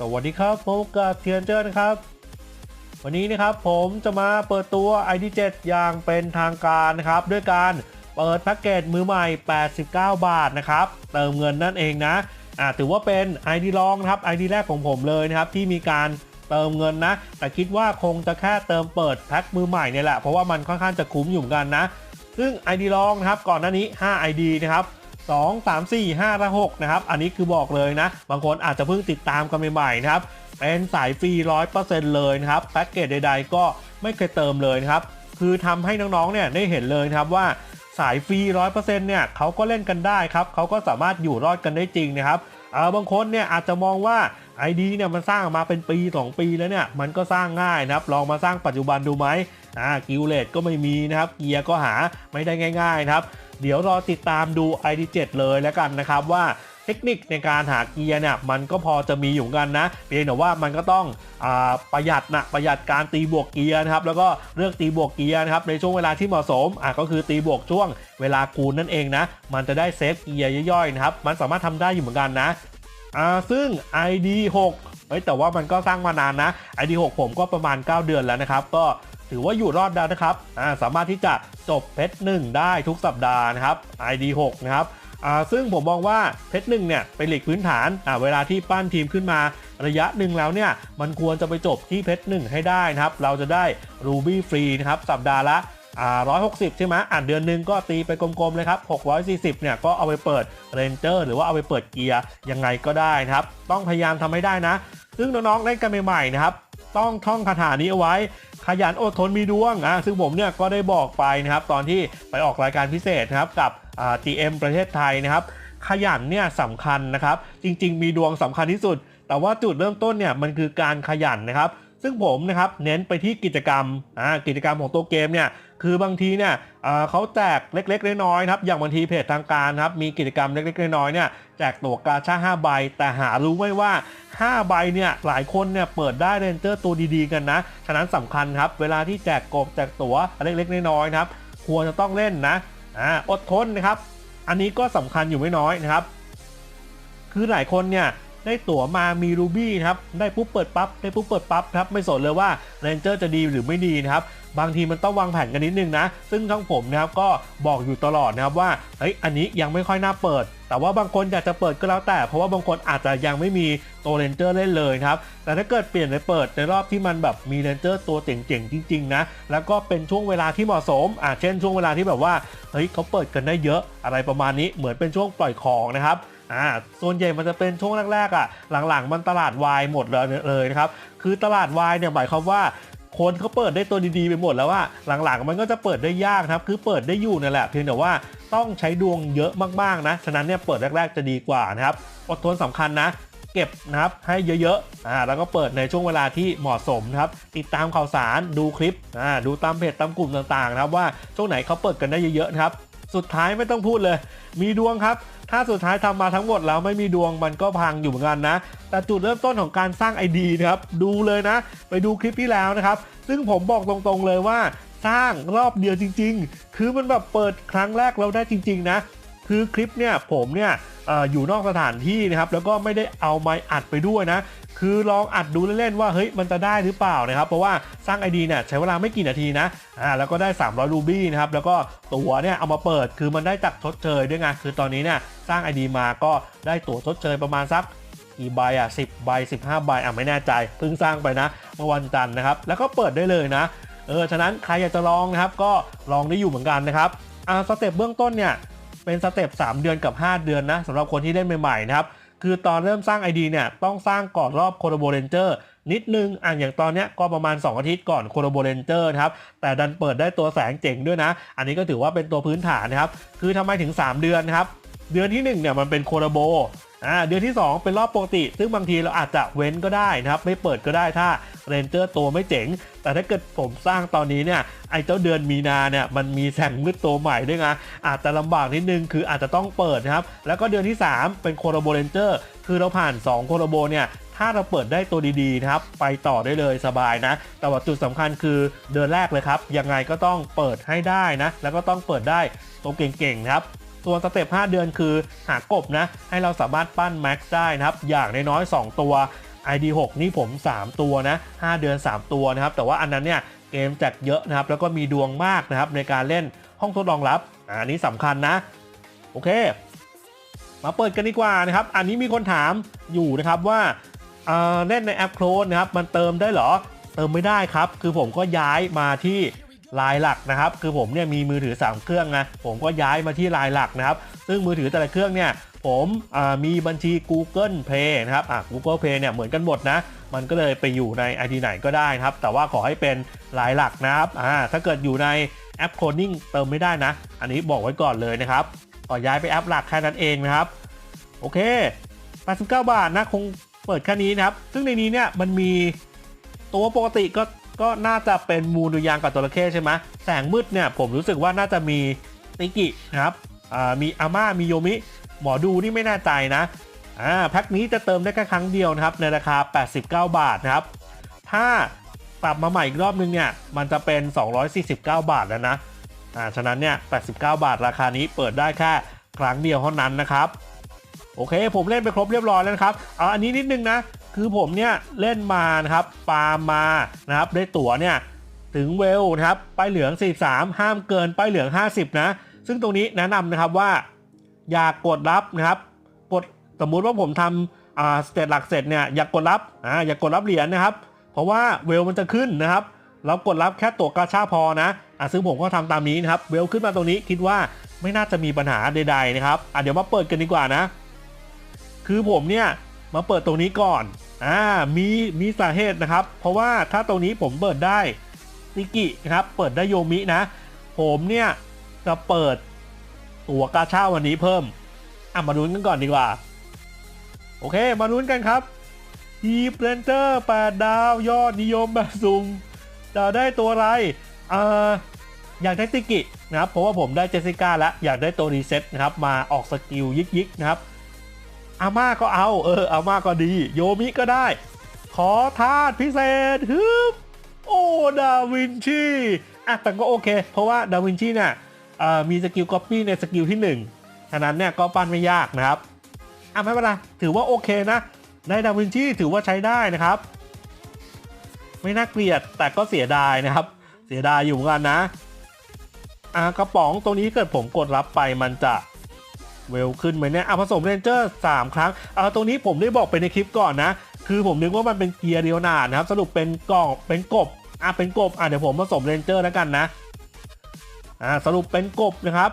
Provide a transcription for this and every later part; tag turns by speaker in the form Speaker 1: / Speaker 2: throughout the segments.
Speaker 1: สวัสดีครับพบกับเทียนเจอร์นะครับ วันนี้นะครับผมจะมาเปิดตัว ID7 อย่างเป็นทางการนะครับ ด้วยการเปิดแพ็กเกจมือใหม่ 89 บาทนะครับ เติมเงินนั่นเองนะอ่าถือว่าเป็น ID รองนะครับ ID แรกของผมเลยนะครับ ที่มีการเติมเงินนะ แต่คิดว่าคงจะแค่เติมเปิดแพ็คมือใหม่เนี่ยแหละเพราะว่ามันค่อนข้างจะคุ้มอยู่กันนะ ซึ่ง ID รองนะครับก่อนหน้านี้ 5 ID นะครับ 2 3 4 5และ6นะครับ อันนี้คือบอกเลยนะ บางคนอาจจะเพิ่งติดตามกันใหม่ๆนะครับ เป็นสายฟรี 100%เลยนะครับ แพ็กเกจใดๆ ก็ไม่เคยเติมเลยนะครับ คือทำให้น้องๆ เนี่ยได้เห็นเลยนะครับว่าสายฟรี 100%เนี่ยเขาก็เล่นกันได้ครับ เขาก็สามารถอยู่รอดกันได้จริงนะครับเออบางคนเนี่ยอาจจะมองว่า ID เนี่ยมันสร้างมาเป็นปี 2 ปีแล้วเนี่ยมันก็สร้างง่ายนะครับ ลองมาสร้างปัจจุบันดูไหมอ่ากิลเลตก็ไม่มีนะครับ เกียร์ก็หาไม่ได้ง่ายๆนะครับ เดี๋ยวรอติดตามดู ID7 เลยแล้วกันนะครับว่าเทคนิคในการหาเกียร์เนี่ยมันก็พอจะมีอยู่กันนะเพียงแต่ว่ามันก็ต้องอประหยัดนะประหยัดการตีบวกเกียร์นะครับแล้วก็เลือกตีบวกเกียร์นะครับในช่วงเวลาที่เหมาะสมอะก็คือตีบวกช่วงเวลาคูณนั่นเองนะมันจะได้เซฟเกียร์ย่อยๆนะครับมันสามารถทำได้อยู่เหมือนกันนะอ่าซึ่ง ID 6เฮ้ยแต่ว่ามันก็สร้างมานานนะ ID 6ผมก็ประมาณ 9 เดือนแล้วนะครับ ก็ ถือว่าอยู่รอดได้นะครับสามารถที่จะจบเพชร1ได้ทุกสัปดาห์นะครับ ID 6นะครับซึ่งผมมองว่าเพชร1เนี่ยเป็นหลีกพื้นฐานเวลาที่ปั้นทีมขึ้นมาระยะหนึ่งแล้วเนี่ยมันควรจะไปจบที่เพชร1ให้ได้นะครับ เราจะได้รูบี้ฟรีนะครับสัปดาห์ละ160 ใช่ไหมอ่าเดือนหนึ่งก็ตีไปกลมๆเลยครับ 640 เนี่ยก็เอาไปเปิดเรนเจอร์หรือว่าเอาไปเปิดเกียร์ยังไงก็ได้นะครับ ต้องพยายามทำให้ได้นะ ซึ่งน้องๆเล่นกันใหม่ๆนะครับ ต้องท่องคาถานี้เอาไว้ ขยันอดทนมีดวงอะซึ่งผมเนี่ยก็ได้บอกไปนะครับตอนที่ไปออกรายการพิเศษนะครับกับอ่า GM ประเทศไทยนะครับ ขยันเนี่ยสำคัญนะครับ จริง ๆ มีดวงสำคัญที่สุด แต่ว่าจุดเริ่มต้นเนี่ยมันคือการขยันนะครับ ซึ่งผมนะครับเน้นไปที่กิจกรรมอ่ากิจกรรมของตัวเกมเนี่ย คือบางทีเนี่ยเขาแจกเล็กๆน้อยๆครับอย่างบางทีเพจทางการครับมีกิจกรรมเล็กๆน้อยๆเนี่ยแจกตั๋วกาชา5ใบ แต่หารู้ไหมว่า 5 ใบเนี่ยหลายคนเนี่ยเปิดได้เรนเจอร์ตัวดีๆกันนะ ฉะนั้นสำคัญครับ เวลาที่แจกกบแจกตั๋วเล็กๆน้อยๆครับควรจะต้องเล่นนะอดทนนะครับ อันนี้ก็สำคัญอยู่ไม่น้อยนะครับ คือหลายคนเนี่ยได้ตั๋วมามีรูบี้ครับ ได้ปุ๊บเปิดปั๊บได้ปุ๊บเปิดปั๊บครับ ไม่สนเลยว่าเรนเจอร์จะดีหรือไม่ดีนะครับ บางทีมันต้องวางแผนกันนิดนึงนะ ซึ่งทั้งผมนะครับก็บอกอยู่ตลอดนะครับว่าเฮ้ยอันนี้ยังไม่ค่อยน่าเปิด แต่ว่าบางคนอยากจะเปิดก็แล้วแต่ เพราะว่าบางคนอาจจะยังไม่มีตัวเรนเจอร์เล่นเลยนะครับ แต่ถ้าเกิดเปลี่ยนไปเปิดในรอบที่มันแบบมีเรนเจอร์ตัวเจ๋งๆจริงๆนะ แล้วก็เป็นช่วงเวลาที่เหมาะสมอ่าเช่นช่วงเวลาที่แบบว่าเฮ้ยเขาเปิดกันได้เยอะอะไรประมาณนี้เหมือนเป็นช่วงปล่อยของนะครับอ่าส่วนใหญ่มันจะเป็นช่วงแรกๆอะหลังๆ มันตลาดวายหมดเลยเลยนะครับคือตลาดวายเนี่ยหมายความว่า คนเขาเปิดได้ตัวดีๆไปหมดแล้วว่าหลังๆมันก็จะเปิดได้ยากครับ คือเปิดได้อยู่นั่นแหละเพียงแต่ว่าต้องใช้ดวงเยอะมากๆนะฉะนั้นเนี่ยเปิดแรกๆจะดีกว่านะครับอดทนสำคัญนะเก็บนะครับให้เยอะๆอ่าแล้วก็เปิดในช่วงเวลาที่เหมาะสมนะครับติดตามข่าวสารดูคลิปอ่าดูตามเพจตามกลุ่มต่างๆนะครับว่าช่วงไหนเขาเปิดกันได้เยอะๆนะครับสุดท้ายไม่ต้องพูดเลย มีดวงครับ ถ้าสุดท้ายทำมาทั้งหมดแล้วไม่มีดวงมันก็พังอยู่เหมือนกันนะ แต่จุดเริ่มต้นของการสร้าง ID นะครับ ดูเลยนะ ไปดูคลิปที่แล้วนะครับ ซึ่งผมบอกตรงๆเลยว่าสร้างรอบเดียวจริง ๆ คือมันแบบเปิดครั้งแรกเราได้จริง ๆ นะ คือคลิปเนี่ยผมเนี่ยออยู่นอกสถานที่นะครับ แล้วก็ไม่ได้เอาไม้อัดไปด้วยนะ คือลองอัดดูเล่นๆว่าเฮ้ยมันจะได้หรือเปล่านะครับ เพราะว่าสร้าง ID เนี่ยใช้เวลาไม่กี่นาทีนะอ่าแล้วก็ได้ 300 รูบี้นะครับ แล้วก็ตั๋วเนี่ยเอามาเปิดคือมันได้จากชดเชยด้วยไงคือตอนนี้เนี่ยสร้าง ID มาก็ได้ตั๋วชดเชยประมาณสักกี่ใบอะ10ใบ15ใบอะไม่แน่ใจเพิ่งสร้างไปนะเมื่อวันจันทร์นะครับ แล้วก็เปิดได้เลยนะเออฉะนั้นใครอยากจะลองนะครับ ก็ลองได้อยู่เหมือนกันนะครับอ่าสเต็ปเบื้องต้นเนี่ยเป็นสเต็ป3 เดือนกับ 5 เดือนนะสำหรับคนที่เล่นใหม่ๆนะครับ คือตอนเริ่มสร้าง ID เนี่ยต้องสร้างก่อนรอบโคโรโบเรนเจอร์นิดนึงอะอย่างตอนเนี้ยก็ประมาณ 2 อาทิตย์ก่อนโคโรโบเรนเจอร์นะครับแต่ดันเปิดได้ตัวแสงเจ๋งด้วยนะ อันนี้ก็ถือว่าเป็นตัวพื้นฐานนะครับ คือทำไมถึง 3 เดือนนะครับ เดือนที่1เนี่ยมันเป็นโคโรโบ อ่าเดือนที่ 2 เป็นรอบปกติ ซึ่งบางทีเราอาจจะเว้นก็ได้นะครับ ไม่เปิดก็ได้ถ้าเรนเจอร์ตัวไม่เจ๋ง แต่ถ้าเกิดผมสร้างตอนนี้เนี่ยไอ้เจ้าเดือนมีนาเนี่ยมันมีแสงมืดตัวใหม่ด้วยไงอาจจะลำบากนิดนึงคืออาจจะต้องเปิดนะครับ แล้วก็เดือนที่ 3 เป็นโคโรโบเรนเจอร์คือเราผ่าน2โคโรโบเนี่ยถ้าเราเปิดได้ตัวดีๆนะครับ ไปต่อได้เลยสบายนะ แต่ว่าจุดสำคัญคือเดือนแรกเลยครับ ยังไงก็ต้องเปิดให้ได้นะ แล้วก็ต้องเปิดได้ตัวเก่งๆครับ ส่วนสเต็ป5เดือนคือหากบนะ ให้เราสามารถปั้นแม็กซ์ได้นะครับ อย่างน้อยๆ2ตัว ID 6 นี่ผม 3 ตัวนะ 5 เดือน 3 ตัวนะครับ แต่ว่าอันนั้นเนี่ยเกมแจกเยอะนะครับ แล้วก็มีดวงมากนะครับในการเล่นห้องทดลองลับ อันนี้สำคัญนะ โอเค มาเปิดกันดีกว่านะครับ อันนี้มีคนถามอยู่นะครับว่าเอ่อเล่นในแอปโคลนนะครับ มันเติมได้เหรอ เติมไม่ได้ครับ คือผมก็ย้ายมาที่ ลายหลักนะครับ คือผมเนี่ยมีมือถือ 3 เครื่องนะผมก็ย้ายมาที่ลายหลักนะครับ ซึ่งมือถือแต่ละเครื่องเนี่ยผมมีบัญชี Google Play นะครับอะ Google Play เนี่ยเหมือนกันหมดนะ มันก็เลยไปอยู่ใน ID ไหนก็ได้นะครับ แต่ว่าขอให้เป็นลายหลักนะครับอ่าถ้าเกิดอยู่ในแอปโคลนิ่งเติมไม่ได้นะ อันนี้บอกไว้ก่อนเลยนะครับก็ย้ายไปแอปหลักแค่นั้นเองนะครับ โอเค 89 บาทนะคงเปิดแค่นี้นะครับ ซึ่งในนี้เนี่ยมันมีตัวปกติก็ ก็น่าจะเป็นมูนุยางกับจระเข้ใช่ไหมแสงมืดเนี่ยผมรู้สึกว่าน่าจะมีติกินะครับมีอาม่ามีโยมิ หมอดูนี่ไม่แน่ใจนะแพ็คนี้จะเติมได้แค่ครั้งเดียวนะครับในราคา 89 บาทนะครับ ถ้ากลับมาใหม่อีกรอบนึงเนี่ยมันจะเป็น 249 บาทแล้วนะอ่าฉะนั้นเนี่ย 89 บาทราคานี้เปิดได้แค่ครั้งเดียวเท่านั้นนะครับ โอเค ผมเล่นไปครบเรียบร้อยแล้วนะครับ เอาอันนี้นิดนึงนะ คือผมเนี่ยเล่นมานะครับปามานะครับได้ตั๋วเนี่ยถึงเวลนะครับป้ายเหลือง 43 ห้ามเกินป้ายเหลือง 50 นะ ซึ่งตรงนี้แนะนำนะครับว่า อย่ากกดรับนะครับ กดสมมุติว่าผมทำอ่าสเตตหลักเสร็จเนี่ยอย่ากกดรับอ่าอย่ากกดรับเหรียญนะครับ เพราะว่าเวลมันจะขึ้นนะครับ เรากดรับแค่ตั๋วกาชาพอนะอะซึ่งผมก็ทำตามนี้นะครับ เวลขึ้นมาตรงนี้คิดว่าไม่น่าจะมีปัญหาใดๆนะครับอะเดี๋ยวมาเปิดกันดีกว่านะ คือผมเนี่ย มาเปิดตรงนี้ก่อน อ่า มีมีสาเหตุนะครับ เพราะว่าถ้าตรงนี้ผมเปิดได้นิกินะครับ เปิดได้โยมินะ ผมเนี่ยจะเปิดตัวกาชาวันนี้เพิ่ม อะมาลุ้นกันก่อนดีกว่า โอเค มาลุ้นกันครับทีเปลนเจอร์8ดาวยอดนิยมแบบซุ่มจะได้ตัวอะไรอ่ออยากได้ติกินะครับ เพราะว่าผมได้เจสสิก้าแล้ว อยากได้ตัวรีเซ็ตนะครับ มาออกสกิลยิกๆนะครับ อาม่าก็เอา เอออาม่าก็ดี โยมิก็ได้ ขอทาสพิเศษฮึบโอ้ดาวินชีอะแต่ก็โอเค เพราะว่าดาวินชีเนี่ยมีสกิลก๊อปปี้ในสกิลที่ 1 ฉะนั้นเนี่ยก็ปั้นไม่ยากนะครับอะไม่เป็นไรถือว่าโอเคนะได้ดาวินชีถือว่าใช้ได้นะครับ ไม่น่าเกลียดแต่ก็เสียดายนะครับ เสียดายอยู่เหมือนกันนะอะกระป๋องตรงนี้เกิดผมกดรับไปมันจะ เวลขึ้นไหมเนี่ยอะผสมเรนเจอร์3ครั้งเอาตรงนี้ผมได้บอกไปในคลิปก่อนนะ คือผมนึกว่ามันเป็นเกียร์เดียวนาดนะครับ สรุปเป็นกล่องเป็นกบอะเป็นกบอะเดี๋ยวผมผสมเรนเจอร์แล้วกันนะอ่าสรุปเป็นกบนะครับ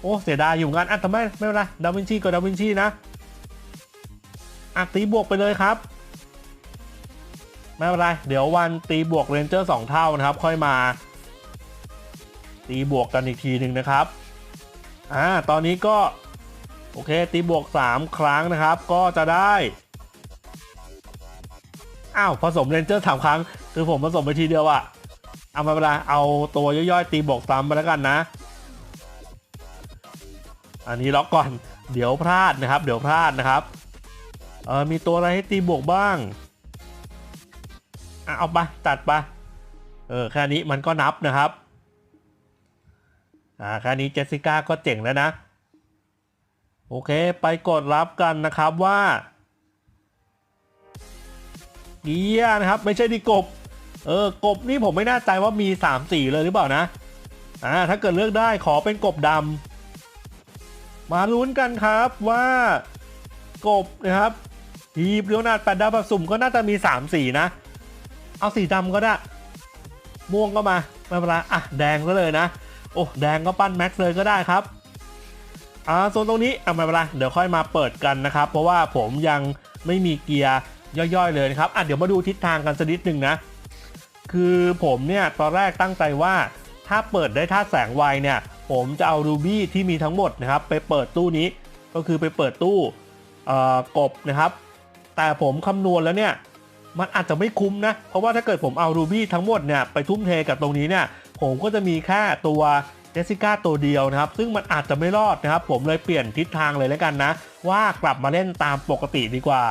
Speaker 1: โอ้เสียดายอยู่งานอะแต่ไม่ไม่เป็นไรดาวินชีกับดาวินชีนะอะตีบวกไปเลยครับไม่เป็นไร เดี๋ยววันตีบวกเรนเจอร์สองเท่านะครับ ค่อยมา ตีบวกกันอีกทีหนึ่งนะครับ อ่าตอนนี้ก็โอเคตีบวก 3 ครั้งนะครับก็จะได้อ้าวผสมเรนเจอร์สามครั้ง คือผมผสมไปทีเดียวอะเอามาเวลาเอาตัวย่อยๆ ตีบวกซ้ำไปแล้วกันนะ อันนี้ล็อกก่อนเดี๋ยวพลาดนะครับ เดี๋ยวพลาดนะครับเออมีตัวอะไรให้ตีบวกบ้างอะเอาไปตัดไปเออแค่นี้มันก็นับนะครับ อ่าแค่นี้เจสสิก้าก็เจ๋งแล้วนะ โอเคไปกดรับกันนะครับว่าเกียนะครับ ไม่ใช่ดิกบ เออกบนี่ผมไม่แน่ใจว่ามี 3 สีเลยหรือเปล่านะ อ่า ถ้าเกิดเลือกได้ขอเป็นกบดำมาลุ้นกันครับว่ากบนะครับทีบเรียวนาดแปดดาวผสุ่มก็น่าจะมี 3 สีนะ เอาสีดำก็ได้ ม่วงก็มาไม่เป็นไรอะ แดงก็เลยนะ โอ้แดงก็ปั้นแม็กซ์เลยก็ได้ครับอ่าโซนตรงนี้เอะไม่เป็นไรเดี๋ยวค่อยมาเปิดกันนะครับ เพราะว่าผมยังไม่มีเกียร์ย่อยๆเลยนะครับอะเดี๋ยวมาดูทิศทางกันสักนิดหนึ่งนะ คือผมเนี่ยตอนแรกตั้งใจว่าถ้าเปิดได้ท่าแสงไวเนี่ย ผมจะเอารูบี้ที่มีทั้งหมดนะครับ ไปเปิดตู้นี้ก็คือไปเปิดตู้อ่อกบนะครับ แต่ผมคำนวณแล้วเนี่ย มันอาจจะไม่คุ้มนะ เพราะว่าถ้าเกิดผมเอารูบี้ทั้งหมดเนี่ยไปทุ่มเทกับตรงนี้เนี่ย ผมก็จะมีแค่ตัวเจสสิก้าตัวเดียวนะครับ ซึ่งมันอาจจะไม่รอดนะครับ ผมเลยเปลี่ยนทิศทางเลยแล้วกันนะ ว่ากลับมาเล่นตามปกติดีกว่า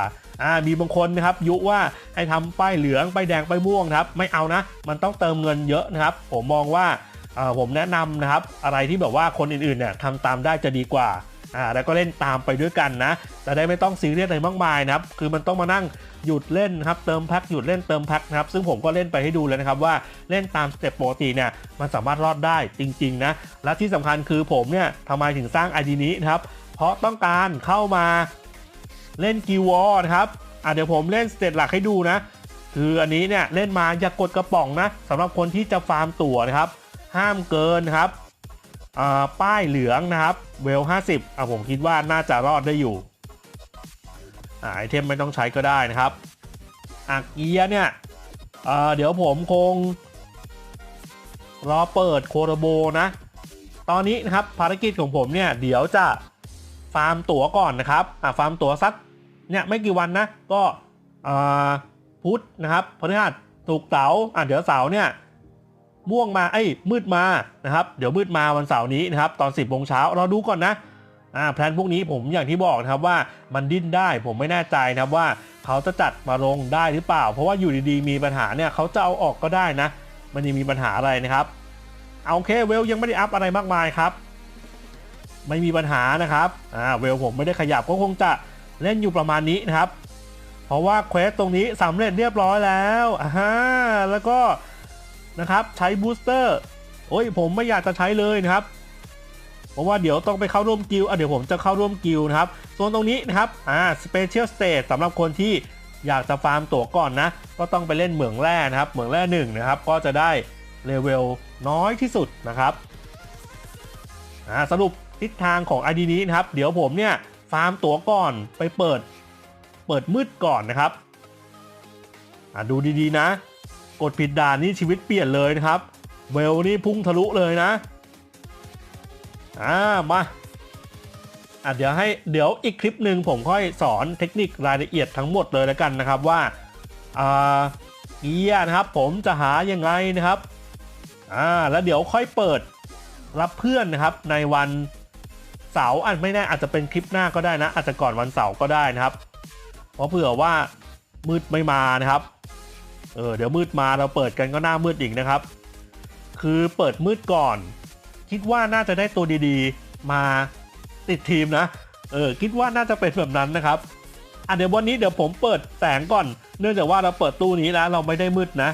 Speaker 1: อ่ามีบางคนนะครับยุว่าให้ทำป้ายเหลืองป้ายแดงป้ายม่วงนะครับ ไม่เอานะ มันต้องเติมเงินเยอะนะครับ ผมมองว่าผมแนะนำนะครับ อะไรที่แบบว่าคนอื่นๆเนี่ยทำตามได้จะดีกว่าอ่าแล้วก็เล่นตามไปด้วยกันนะจะได้ไม่ต้องซีเรียสอะไรมากมายนะครับ คือมันต้องมานั่ง หยุดเล่นครับเติมแพ็คหยุดเล่นเติมแพ็คนะครับซึ่งผมก็เล่นไปให้ดูเลยนะครับว่าเล่นตามสเต็ปปกติเนี่ยมันสามารถรอดได้จริงๆนะและที่สำคัญคือผมเนี่ยทำไมถึงสร้าง ID นี้นะครับเพราะต้องการเข้ามาเล่นกิวอนะครับอะเดี๋ยวผมเล่นสเตตหลักให้ดูนะคืออันนี้เนี่ยเล่นมาอย่ากกดกระป๋องนะสำหรับคนที่จะฟาร์มตั๋วนะครับ ห้ามเกินครับป้ายเหลืองนะครับ เวล 50อะผมคิดว่าน่าจะรอดได้อยู่ ไอเทมไม่ต้องใช้ก็ได้นะครับอะเกียเนี่ยเดี๋ยวผมคง รอเปิดโคโรโบนะ ตอนนี้นะครับภารกิจของผมเนี่ยเดี๋ยวจะฟาร์มตั๋วก่อนนะครับอ่าฟาร์มตั๋วสักเนี่ยไม่กี่วันนะ ก็พุธนะครับพฤหัสถูกเสาอะเดี๋ยวเสาเนี่ยม่วงมาไอ้มืดมานะครับ เดี๋ยวมืดมาวันเสาร์นี้นะครับ ตอน 10บโมงเช้าเรอดูก่อนนะ อ่าแพลนพวกนี้ผมอย่างที่บอกนะครับว่ามันดิ้นได้ผมไม่แน่ใจนะครับว่าเขาจะจัดมาลงได้หรือเปล่า เพราะว่าอยู่ดีๆมีปัญหาเนี่ยเขาจะเอาออกก็ได้นะ มันยังมีปัญหาอะไรนะครับเอาโอเคเวลยังไม่ได้อัพอะไรมากมายครับ ไม่มีปัญหานะครับอ่าเวลผมไม่ได้ขยับก็คงจะเล่นอยู่ประมาณนี้นะครับ เพราะว่าเควสตรงนี้สำเร็จเรียบร้อยแล้วอ่าแล้วก็นะครับใช้บูสเตอร์โอ้ยผมไม่อยากจะใช้เลยนะครับ เพราะว่าเดี๋ยวต้องไปเข้าร่วมกิลด์อะเดี๋ยวผมจะเข้าร่วมกิลด์นะครับส่วนตรงนี้นะครับอ่าสเปเชียลสเตจสำหรับคนที่อยากจะฟาร์มตั๋วก่อนนะ ก็ต้องไปเล่นเหมืองแร่นะครับ เหมืองแร่หนึ่งนะครับ ก็จะได้เลเวลน้อยที่สุดนะครับอ่าสรุปทิศทางของ ID นี้นะครับ เดี๋ยวผมเนี่ยฟาร์มตั๋วก่อนไปเปิด เปิดมืดก่อนนะครับอ่าดูดีๆนะ กดผิดด่านนี่ชีวิตเปลี่ยนเลยนะครับ เวลนี่พุ่งทะลุเลยนะ อ่ามาอะเดี๋ยวให้เดี๋ยวอีกคลิปหนึ่งผมค่อยสอนเทคนิครายละเอียดทั้งหมดเลยแล้วกันนะครับว่าอ่าเกียร์นะครับผมจะหายังไงนะครับอ่าแล้วเดี๋ยวค่อยเปิดรับเพื่อนนะครับในวันเสาร์อันไม่แน่อาจจะเป็นคลิปหน้าก็ได้นะ อาจจะก่อนวันเสาร์ก็ได้นะครับ เพราะเผื่อว่ามืดไม่มานะครับเออเดี๋ยวมืดมาเราเปิดกันก็หน้ามืดอีกนะครับ คือเปิดมืดก่อน คิดว่าน่าจะได้ตัวดีๆ มาติดทีมนะ เออคิดว่าน่าจะเป็นแบบนั้นนะครับอะเดี๋ยววันนี้เดี๋ยวผมเปิดแสงก่อน เนื่องจากว่าเราเปิดตู้นี้แล้วเราไม่ได้มืดนะ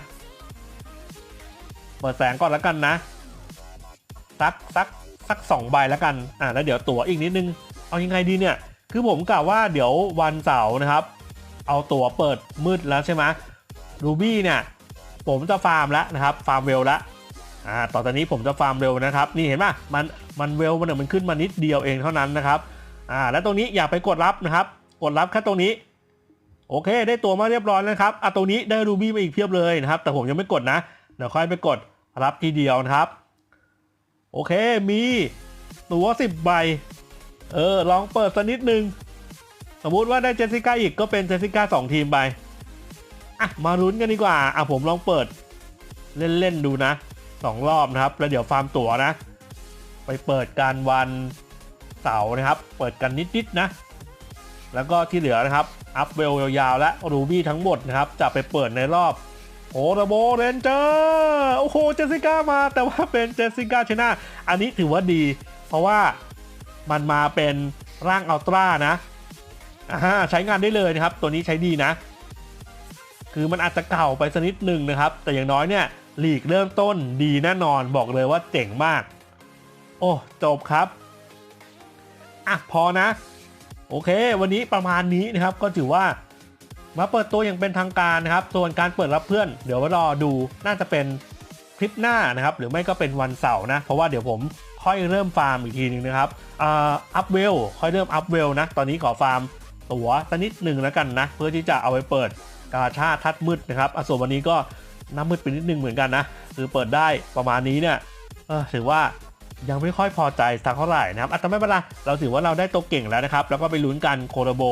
Speaker 1: เปิดแสงก่อนแล้วกันนะสักสักสักสองใบแล้วกัน อะแล้วเดี๋ยวตั๋วอีกนิดนึง เอายังไงดีเนี่ย คือผมกะว่าเดี๋ยววันเสาร์นะครับ เอาตั๋วเปิดมืดแล้วใช่ไหมรูบี้เนี่ย ผมจะฟาร์มแล้วนะครับ ฟาร์มเวลแล้ว อ่าต่อจากนี้ผมจะฟาร์มเร็วนะครับ นี่เห็นไหมมันมันเวลมันเนี่ยมันขึ้นมานิดเดียวเองเท่านั้นนะครับอ่าแล้วตรงนี้อย่าไปกดรับนะครับ กดรับแค่ตรงนี้ โอเค ได้ตัวมาเรียบร้อยแล้วนะครับอะตรงนี้ได้รูบี้มาอีกเพียบเลยนะครับ แต่ผมยังไม่กดนะเดี๋ยวค่อยไปกดรับทีเดียวนะครับ โอเคมีตัว10ใบเออลองเปิดสักนิดนึงสมมุติว่าได้เจสสิก้าอีกก็เป็นเจสสิก้าสองทีมไปอะมาลุ้นกันดีกว่าอะผมลองเปิดเล่นๆดูนะ สองรอบนะครับ แล้วเดี๋ยวฟาร์มตั๋วนะ ไปเปิดการวันเสาร์นะครับ เปิดกันนิดๆนะ แล้วก็ที่เหลือนะครับ อัพเวลยาวๆ และรูบี้ทั้งหมดนะครับ จะไปเปิดในรอบโอระโบเรนเจอร์โอ้โหเจสสิก้ามาแต่ว่าเป็นเจสสิก้าชนะอันนี้ถือว่าดี เพราะว่ามันมาเป็นร่างอัลตร้านะอ่าใช้งานได้เลยนะครับ ตัวนี้ใช้ดีนะ คือมันอาจจะเก่าไปสักนิดหนึ่งนะครับ แต่อย่างน้อยเนี่ย ลีกเริ่มต้นดีแน่นอนบอกเลยว่าเจ๋งมาก โอ้จบครับ อะ พอนะ โอเค วันนี้ประมาณนี้นะครับก็ถือว่ามาเปิดตัวอย่างเป็นทางการนะครับ ส่วนการเปิดรับเพื่อน เดี๋ยวรอดูน่าจะเป็นคลิปหน้านะครับ หรือไม่ก็เป็นวันเสาร์นะ เพราะว่าเดี๋ยวผมค่อยเริ่มฟาร์มอีกทีหนึ่งนะครับอ่าอัพเวลค่อยเริ่มอัพเวลนะ ตอนนี้ขอฟาร์มตัวสักนิดหนึ่งแล้วกันนะ เพื่อที่จะเอาไปเปิดกาชาทัดมืดนะครับอส่วนวันนี้ก็ น้ำมืดไปนิดนึงเหมือนกันนะ คือเปิดได้ประมาณนี้เนี่ยเออถือว่ายังไม่ค่อยพอใจสักเท่าไหร่นะครับอะแต่ไม่เป็นไรเราถือว่าเราได้ตัวเก่งแล้วนะครับ แล้วก็ไปลุ้นกันโคโรโบ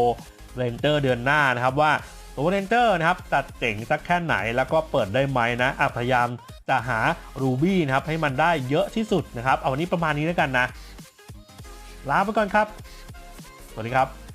Speaker 1: เรนเตอร์เดือนหน้านะครับว่าตัวเรนเตอร์นะครับจัดเจ๋งสักแค่ไหนแล้วก็เปิดได้ไหมนะอะพยายามจะหารูบี้นะครับให้มันได้เยอะที่สุดนะครับ เอาวันนี้ประมาณนี้แล้วกันนะลาไปก่อนครับ สวัสดีครับ